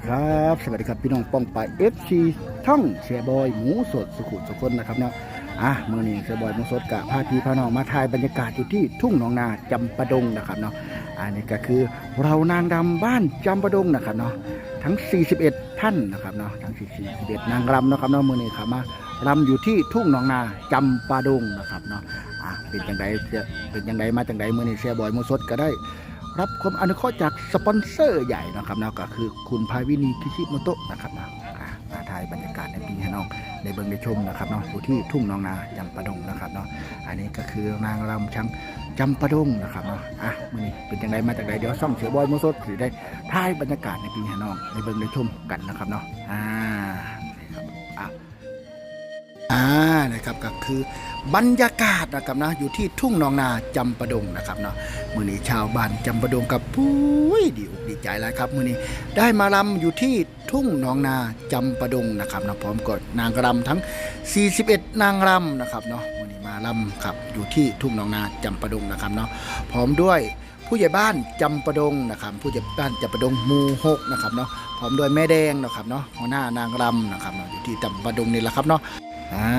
ดีครับ สวัสดีครับพี่น้องป้องไปเอฟซีช่องเสียบอยหมูสดสุขุมสุคนนะครับเนาะอะมื่อนี้เสียบอยหมูสดกับพาพี่พาน้องมาถ่ายบรรยากาศอยู่ที่ทุ่งหนองนาจำปะดงนะครับเนาะอันนี้ก็คือเรานางดำบ้านจำปะดงนะครับเนาะทั้ง 41 ท่านนะครับเนาะทั้ง 41 นางรำนะครับเนาะมื่อนี้ครับมารำอยู่ที่ทุ่งหนองนาจำปะดงนะครับเนาะอะเป็นจังไดเป็นจังไดมาจังไดมื่อนี้เสียบอยหมูสดก็ได้ รับความอนุเคราะห์จากสปอนเซอร์ใหญ่นะครับนะก็คือคุณพาวินีคิชิโมโตะนะครับนะอ่ามาถ่ายบรรยากาศในปีให้น้องในเบิงในชมนะครับเนาะอยู่ที่ทุ่งนองนาจำปะดงนะครับเนาะอันนี้ก็คือนางรำช้างจำปะดงนะครับเนาะอะมือนี้เป็นยังไงมาจากไหนเดี๋ยวซ่องเสือบอยมโซดสิได้ถ่ายบรรยากาศในปีให้น้องในเบิงในชมกันนะครับเนาะอ่านี่ครับอะ อ่านะครับก็คือบรรยากาศนะครับนะอยู่ที่ทุ่งนองนาจำปะดงนะครับเนาะมือนี้ชาวบ้านจำปะดงกับปุ้ยดีอกดีใจแล้วครับมือนี้ได้มารำอยู่ที่ทุ่งนองนาจำปะดงนะครับนะพร้อมกับนางรำทั้ง 41 นางรำนะครับเนาะมือนี้มารำครับอยู่ที่ทุ่งนองนาจำปะดงนะครับเนาะพร้อมด้วยผู้ใหญ่บ้านจำปะดงนะครับผู้ใหญ่บ้านจำปะดงหมู่หกนะครับเนาะพร้อมด้วยแม่แดงนะครับเนาะหัวหน้านางรำนะครับเนาะอยู่ที่จำปะดงนี่แหละครับเนาะ อ่า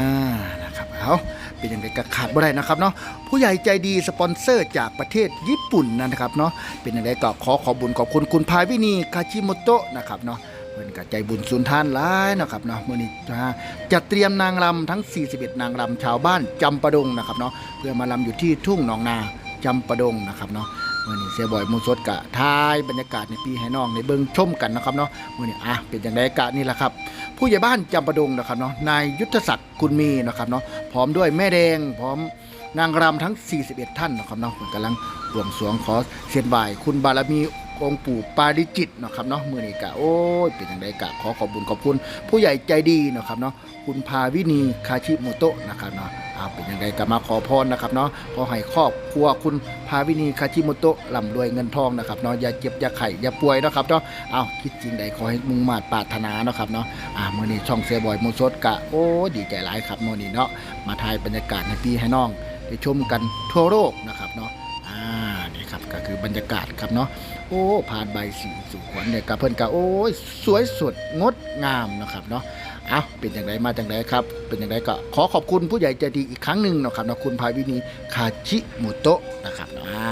นะครับเอาเป็นยังไงก็ขาดบ่ได้นะครับเนาะผู้ใหญ่ใจดีสปอนเซอร์จากประเทศญี่ปุ่นนะครับเนาะเป็นยังไงก็ขอขอบุญขอบคุณคุณพาวินีคาชิโมโตะนะครับเนาะเพิ่นก็ใจบุญสุนทานหลายนะครับเนาะมื้อนี้จะเตรียมนางรำทั้ง 41 นางรำชาวบ้านจำปะดงนะครับเนาะเพื่อมารำอยู่ที่ทุ่งหนองนาจำปะดงนะครับเนาะ มื่อนี้เสียบ่อยมูสดกะทายบรรยากาศในปีให้น้องในเบิ่งชมกันนะครับเนาะมื่อนี้อะเป็นอย่างไรกะนี่แหละครับ ผู้ใหญ่บ้านจำปะดงนะครับเนาะนายยุทธศักดิ์คุณมีนะครับเนาะพร้อมด้วยแม่แดงพร้อมนางรำทั้ง 41 ท่านนะครับเนาะกำลังบวงสวงขอเสียนบ่าย คุณบารมีองค์ปู่ปาริจิตนะครับเนาะมื่อนี้กะโอ้ยเป็นอย่างไรกะขอขอบบุญขอบคุณ ผู้ใหญ่ใจดีนะครับเนาะคุณพาวินีคาชิโมโตะนะครับเนาะ เอาเป็นย่างไรก็มาขอพรนะครับเนาะขอให้ครอบครัวคุณพาวินีคาชิโมโตะร่ำรวยเงินทองนะครับเนาะอย่าเจ็บอย่าไข้อย่าป่วยนะครับเนาะเอาคิดจริงใดขอให้มุ่งมา่ปรารถนานะครับเนาะอ่ามื่อนี้ช่องเสียบอยมูสดกะโอ้ดีใจหลายครับมื่อนี้เนาะมาถ่ายบรรยากาศในปีให้น้องได้ชมกันทั่วโลกนะครับเนาะอ่านี่ครับก็คือบรรยากาศครับเนาะโอ้ผ่านใบสีสู่ขวัญเนี่ยกับเพิ่นกะโอ้ยสวยสดงดงามนะครับเนาะ เอาเป็นอย่างไรมาอย่างไรครับ เป็นอย่างไรก็ขอขอบคุณผู้ใหญ่ใจดีอีกครั้งหนึ่งนะครับนะคุณภาวินีคาชิโมโตะนะครับอ่า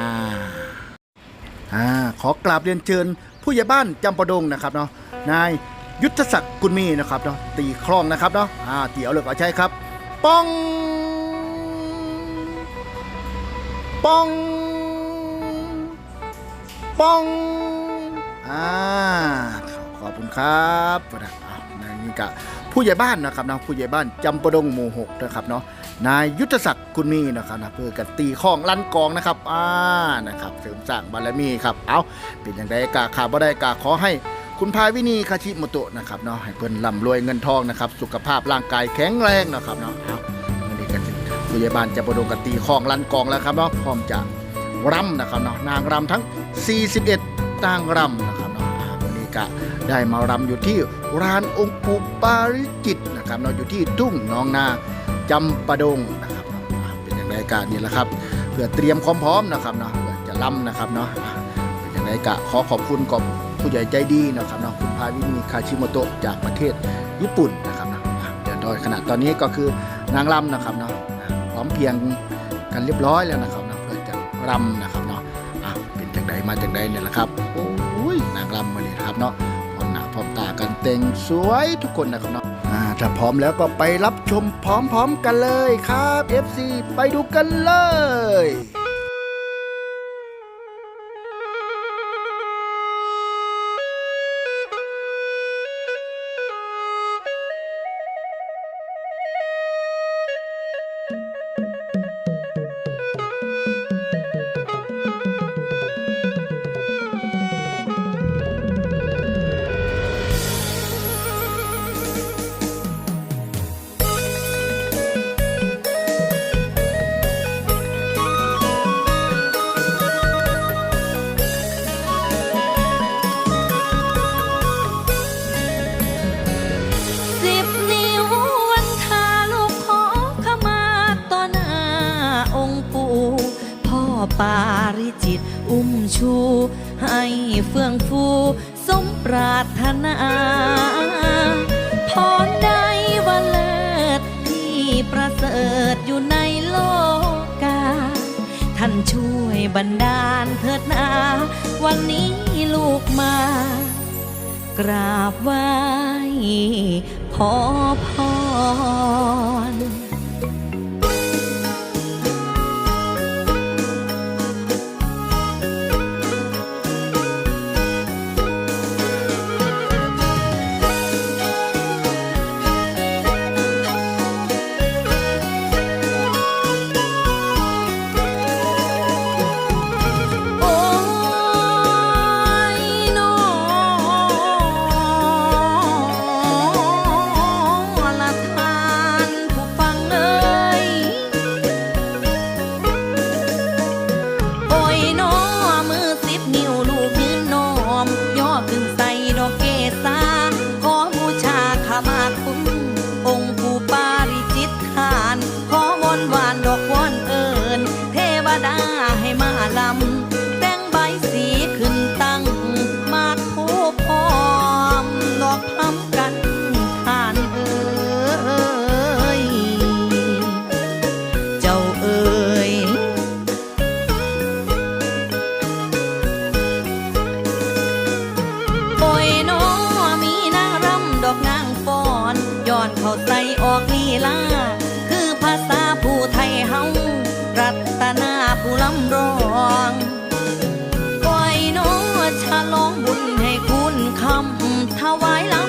อ่าขอกราบเรียนเชิญผู้ใหญ่บ้านจำปะดงนะครับเนาะนายยุทธศักดิ์กุลมีนะครับเนาะตีคล้องนะครับเนาะอ่าเตี๋ยวเลือกเอาใช้ครับ ป้อง ป้อง ป้องอ่าขอบคุณครับ นะอะนี่ก็ผู้ใหญ่บ้านนะครับนะผู้ใหญ่บ้านจำปะดงหมู่หกนะครับเนาะนายยุทธศักดิ์คุณมีนะครับนะเพื่อกันตีข้องลั่นกองนะครับอ่านะครับเสริมสร้างบารมีครับเอาเป็นอย่างไรกาขาบ่ได้กาขอให้คุณพายวินีคาชิโมโตะนะครับเนาะให้เพิ่นร่ำรวยเงินทองนะครับสุขภาพร่างกายแข็งแรงนะครับเนาะเอาวันนี้กันผู้ใหญ่บ้านจำปะดงกันตีข้องลั่นกองแล้วครับเนาะพร้อมจะรำนะครับเนาะนางรำทั้ง 41นางรำนะครับเนาะวันนี้ก็ ได้มารำอยู่ที่ร้านองค์ปูปาริจิตนะครับเนาอยู่ที่ทุ่งหนองนาจำปะดงนะครับเป็นอย่างไรกันนี่แหละครับ เพื่อเตรียมความพร้อมนะครับเนาะเพื่อจะรำนะครับเนาะเป็นอย่างไรกะขอขอบคุณกับผู้ใหญ่ใจดีนะครับเนาะคุณพาวินีคาชิโมโตะจากประเทศญี่ปุ่นนะครับเนาะเดี๋ยวโดยขณะตอนนี้ก็คือนางรำนะครับเนาะพร้อมเพียงกันเรียบร้อยแล้วนะครับเนาะเพื่อจะรำนะครับเนาะเป็นจังใดมาจังใดเนี่ยแหละครับโอ้ยนางรำมาเนี่ยครับเนาะ แต่งสวยทุกคนนะครับเนาะอ่าถ้าพร้อมแล้วก็ไปรับชมพร้อมๆกันเลยครับ FC ไปดูกันเลย เฟื่องฟู สมปรารถนาพรใดว่าเลิศที่ประเสริฐอยู่ในโลกา ท่านช่วยบันดาลเถิดนา วันนี้ลูกมา กราบไหว้ขอพร เข้าใส่ออกลีลา คือภาษาผู้ไทยเฮารัตนาผู้ลำร้องโอ้ยน้อฉลองบุญให้คุณคำถวายลำ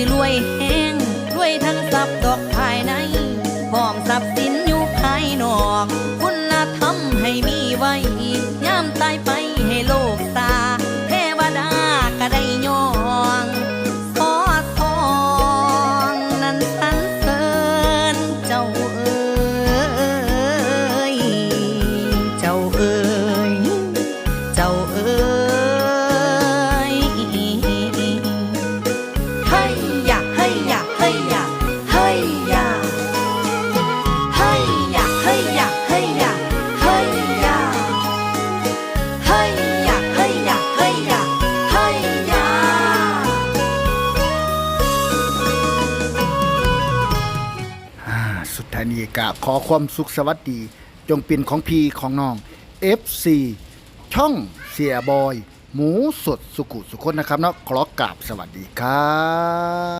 สิรวยแห้งรวยทั้งทรัพย์ดอกภายในพร้อมทรัพย์สิน ท้านี้กราบขอความสุขสวัสดี จงเป็นของพี่ของน้อง FC ช่องเสียบอย หมูสดสุขุสุคนนะครับเนาะขอกราบสวัสดีครับ